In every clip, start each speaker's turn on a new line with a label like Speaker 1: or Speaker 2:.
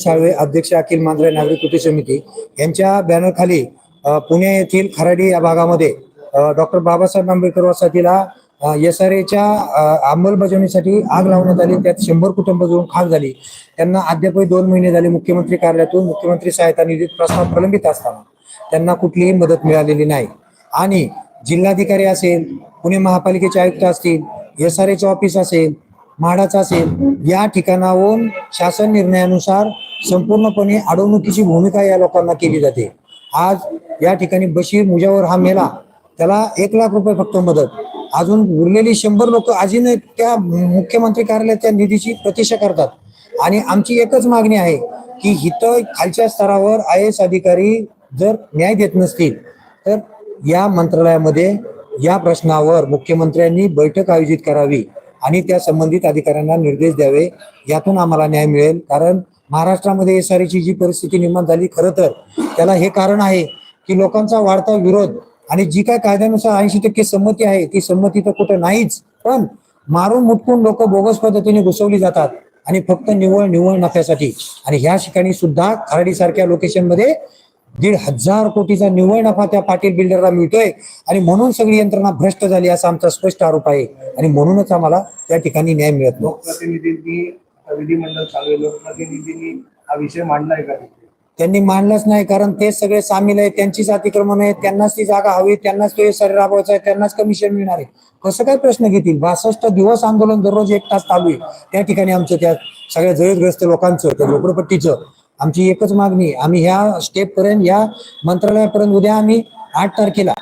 Speaker 1: साळवे अध्यक्ष अखिल मांजरे नागरिक कृती समिती यांच्या बॅनरखाली पुणे येथील खराडी या भागामध्ये डॉक्टर बाबासाहेब आंबेडकर वसाहतीला एस आर एच्या अंमलबजावणीसाठी आग लावण्यात आली. त्यात शंभर कुटुंब जळून खाक झाली. त्यांना अद्यापही दोन महिने झाले मुख्यमंत्री कार्यालयातून. मुख्यमंत्री सहायता निधीत प्रस्ताव प्रलंबित असताना त्यांना कुठलीही मदत मिळालेली नाही. आणि जिल्हाधिकारी असेल पुणे महापालिकेचे आयुक्त असतील एस आर एच ऑफिस असेल म्हाडाचा असेल या ठिकाणाहून शासन निर्णयानुसार संपूर्णपणे अडवणुकीची भूमिका या लोकांना केली जाते. आज या ठिकाणी बशीर मुजावर हा मेला. त्याला एक लाख रुपये फक्त मदत. अजून उरलेली शंभर लोक अजून त्या मुख्यमंत्री कार्यालयाच्या निधीची प्रतीक्षा करतात. आणि आमची एकच मागणी आहे की इथं खालच्या स्तरावर आय एस अधिकारी जर न्याय देत नसतील तर या मंत्रालयामध्ये या प्रश्नावर मुख्यमंत्र्यांनी बैठक आयोजित करावी. आणि त्या संबंधित अधिकाऱ्यांना निर्देश द्यावे. यातून आम्हाला न्याय मिळेल. कारण महाराष्ट्रामध्ये एसआरची जी परिस्थिती निर्माण झाली खरं तर त्याला हे कारण आहे की लोकांचा वाढता विरोध आणि जी काय कायद्यानुसार ऐंशी टक्के संमती आहे ती संमती तर कुठं नाहीच. पण मारून मुटकून लोक बोगस पद्धतीने घुसवली जातात आणि फक्त निव्वळ निव्वळ नफ्यासाठी. आणि ह्या ठिकाणी सुद्धा खारडीसारख्या सारख्या दीड हजार कोटीचा निव्वळ नफा त्या पाटील बिल्डरला मिळतोय. आणि म्हणून सगळी यंत्रणा भ्रष्ट झाली असा आमचा स्पष्ट आरोप आहे. आणि म्हणूनच आम्हाला त्या ठिकाणी न्याय मिळत नाही.
Speaker 2: लोकप्रतिनिधींनी विधिमंडळ चालू आहे. लोकप्रतिनिधींनी हा विषय मांडलाय का तिथे?
Speaker 1: त्यांनी मांडलंच नाही कारण ते सगळे सामील आहे त्यांचीच अतिक्रमण आहे त्यांनाच ती जागा हवी. त्यांनाच तो सर राबवायचा आहे. त्यांनाच कमिशन मिळणार आहे. कसं काय प्रश्न घेतील? बासष्ट दिवस आंदोलन दररोज एक तास चालू आहे. त्या ठिकाणी आमचं त्या सगळ्या जळीतग्रस्त लोकांचं त्या झोपडपट्टीचं आमची एकच मागणी आम्ही ह्या स्टेप पर्यंत या मंत्रालयापर्यंत उद्या आम्ही आठ तारखेला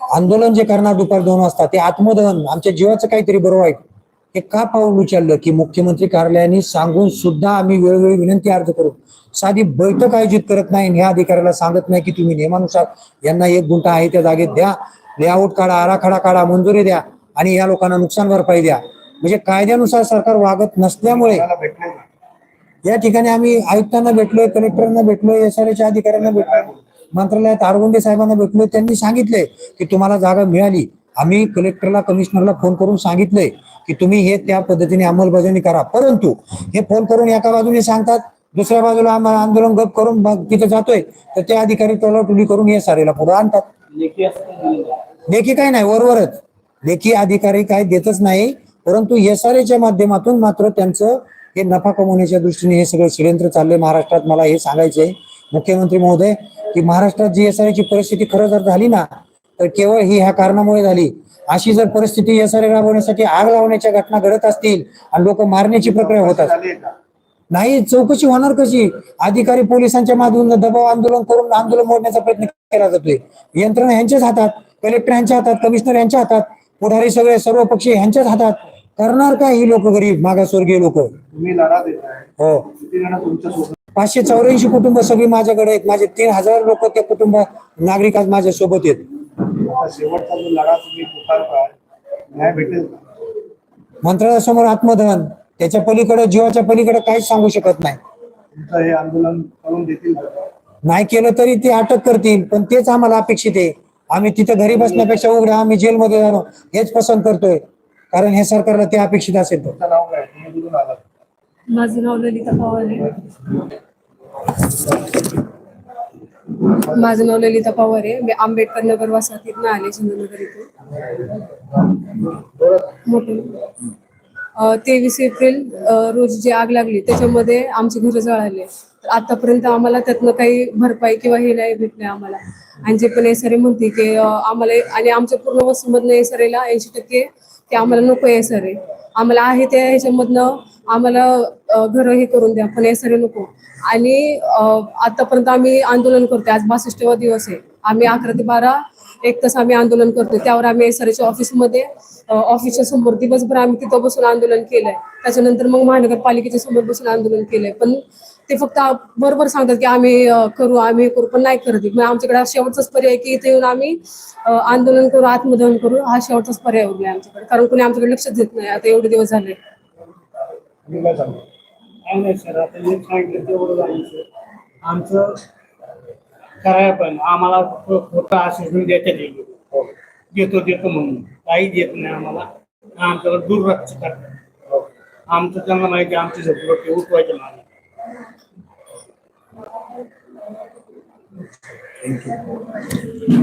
Speaker 1: आंदोलन जे करणार दुपार दोन वाजता ते आत्मदहन आमच्या जीवाचं काहीतरी बरोबर आहे. हे का पाऊल उचललं की मुख्यमंत्री कार्यालयाने सांगून सुद्धा आम्ही वेळोवेळी विनंती अर्ज करू? साधी बैठक आयोजित करत नाही ह्या अधिकाऱ्याला सांगत नाही की तुम्ही नियमानुसार यांना एक गुंठा आहे त्या जागेत द्या. लेआउट काढा आराखडा काढा मंजुरी द्या आणि या लोकांना नुकसान भरपाई द्या. म्हणजे कायद्यानुसार सरकार वागत नसल्यामुळे
Speaker 2: भेटले
Speaker 1: या ठिकाणी आम्ही आयुक्तांना भेटलोय कलेक्टरांना भेटलोय एस आर अधिकाऱ्यांना भेटलोय मंत्रालयात आरगुंडे साहेबांना भेटलोय. त्यांनी सांगितलंय की तुम्हाला जागा मिळाली. आम्ही कलेक्टरला कमिशनरला फोन करून सांगितलंय की तुम्ही हे त्या पद्धतीने अंमलबजावणी करा. परंतु हे फोन करून एका बाजूने सांगतात दुसऱ्या बाजूला आम्हाला आंदोलन गप करून तिथे जातोय. तर ते अधिकारी टोलाटुली करून हे सारेला पुढे आणतात.
Speaker 2: लेखी
Speaker 1: काय नाही वरवरच. लेखी अधिकारी काय देतच नाही. परंतु एस आर एच्या माध्यमातून मात्र त्यांचं हे नफा कमवण्याच्या दृष्टीने हे सगळं षडयंत्र चाललंय महाराष्ट्रात. मला हे सांगायचंय. मुख्यमंत्री महोदय की महाराष्ट्रात जी एस आर ची परिस्थिती खरं जर झाली ना तर केवळ ही ह्या कारणामुळे झाली. अशी जर परिस्थिती एस आर राबवण्यासाठी आग लावण्याच्या घटना घडत असतील आणि लोक मारण्याची प्रक्रिया होत असतील नाही चौकशी होणार कशी? अधिकारी पोलिसांच्या माध्यमातून दबाव आंदोलन करून आंदोलन मोडण्याचा प्रयत्न केला जातोय. यंत्रणा यांच्याच हातात कलेक्टर यांच्या हातात कमिशनर यांच्या हातात पुढारी सगळे सर्व पक्षी यांच्याच हातात. करणार काय ही लोक गरीब मागासवर्गीय लोक?
Speaker 2: तुम्ही लढा देताय.
Speaker 1: हो.
Speaker 2: किती जण तुमच्यासोबत?
Speaker 1: पाचशे चौऱ्याऐंशी कुटुंब सगळी माझ्याकडे आहेत. माझे तीन हजार लोक त्या कुटुंब नागरिक आज माझ्या सोबत आहेत.
Speaker 2: आता शेवटचा जो लढा तुम्ही पुकारताय न्याय भेटेल का?
Speaker 1: मंत्रालयासमोर आत्मदहन त्याच्या पलीकडे जीवाच्या पलीकडे काहीच सांगू शकत नाही.
Speaker 2: तुमचं हे आंदोलन करून देतील का?
Speaker 1: नाही केलं तरी ते अटक करतील पण तेच आम्हाला अपेक्षित आहे. आम्ही तिथं घरी बसण्यापेक्षा उघड्या आम्ही जेलमध्ये जाणं हेच पसंत करतोय. कारण हे सरकारला ते अपेक्षित असेल
Speaker 2: तुमचं नाव काय? तुम्ही कुठून आलात?
Speaker 3: माझं नाव ललिता पवार आहे. माझं नाव ललिता पवार आहे. मी आंबेडकर नगर वसाहतीतनं आले चंद्रनगर इथून. मोठे. तेवीस एप्रिल रोजी जी आग लागली त्याच्यामध्ये आमची घरं जळाली. आतापर्यंत आम्हाला त्यातनं काही भरपाई किंवा हे नाही भेटले आम्हाला. आणि जे पण एसआरए म्हणते की आम्हाला आणि आमच्या पूर्ण वस्तूमधनं एसआरएला ऐंशी टक्के ते आम्हाला नको एसआरए आम्हाला आहे त्या ह्याच्यामधनं आम्हाला घर घरं हे करून द्या पण एसआरए नको. आणि आतापर्यंत आम्ही आंदोलन करतोय. आज बासष्टवा दिवस आहे. आम्ही अकरा ते बारा एक तास आम्ही आंदोलन करतोय. त्यावर आम्ही एसआरएच्या ऑफिसमध्ये ऑफिसच्या समोर दिवसभर आम्ही तिथं बसून आंदोलन केलंय. त्याच्यानंतर मग महानगरपालिकेच्या समोर बसून आंदोलन केलंय. पण ते फक्त बरोबर सांगतात की आम्ही करू आम्ही हे करू पण नाही करत. मग आमच्याकडे हा शेवटचाच पर्याय आहे की इथे येऊन आम्ही आंदोलन करू आत्मदहन करू. हा शेवटचाच पर्याय उरलाय आमच्याकडे. कारण कोणी आमच्याकडे लक्षच देत नाही. आता एवढे दिवस झाले.
Speaker 4: आमचं कराय पण आम्हाला खोटं आश्वासन देतात हे. देतो देतो म्हणून. काही देत नाही आम्हाला. आमच्याकडे दुर्लक्ष करतात. आमचं त्यांना माहिती आहे, आमची झोपडपट्टी उठवायचे नाही
Speaker 1: Thank you.